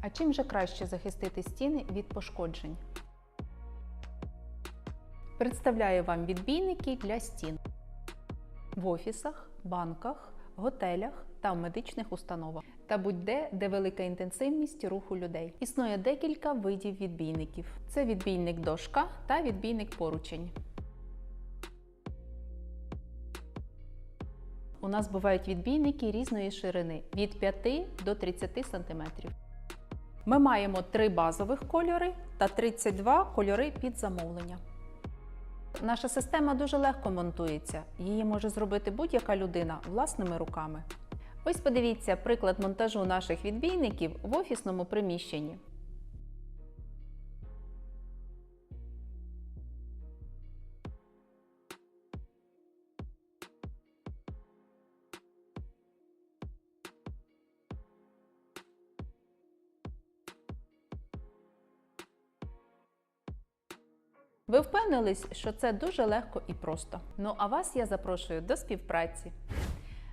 А чим же краще захистити стіни від пошкоджень? Представляю вам відбійники для стін в офісах, банках, готелях та в медичних установах та будь-де, де велика інтенсивність руху людей. Існує декілька видів відбійників: це відбійник дошка та відбійник поручень. У нас бувають відбійники різної ширини від 5 до 30 см. Ми маємо три базових кольори та 32 кольори під замовлення. Наша система дуже легко монтується. Її може зробити будь-яка людина власними руками. Ось подивіться приклад монтажу наших відбійників в офісному приміщенні. Ви впевнились, що це дуже легко і просто. Ну а вас я запрошую до співпраці.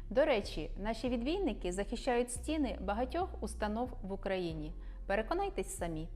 До речі, наші відвійники захищають стіни багатьох установ в Україні. Переконайтесь самі.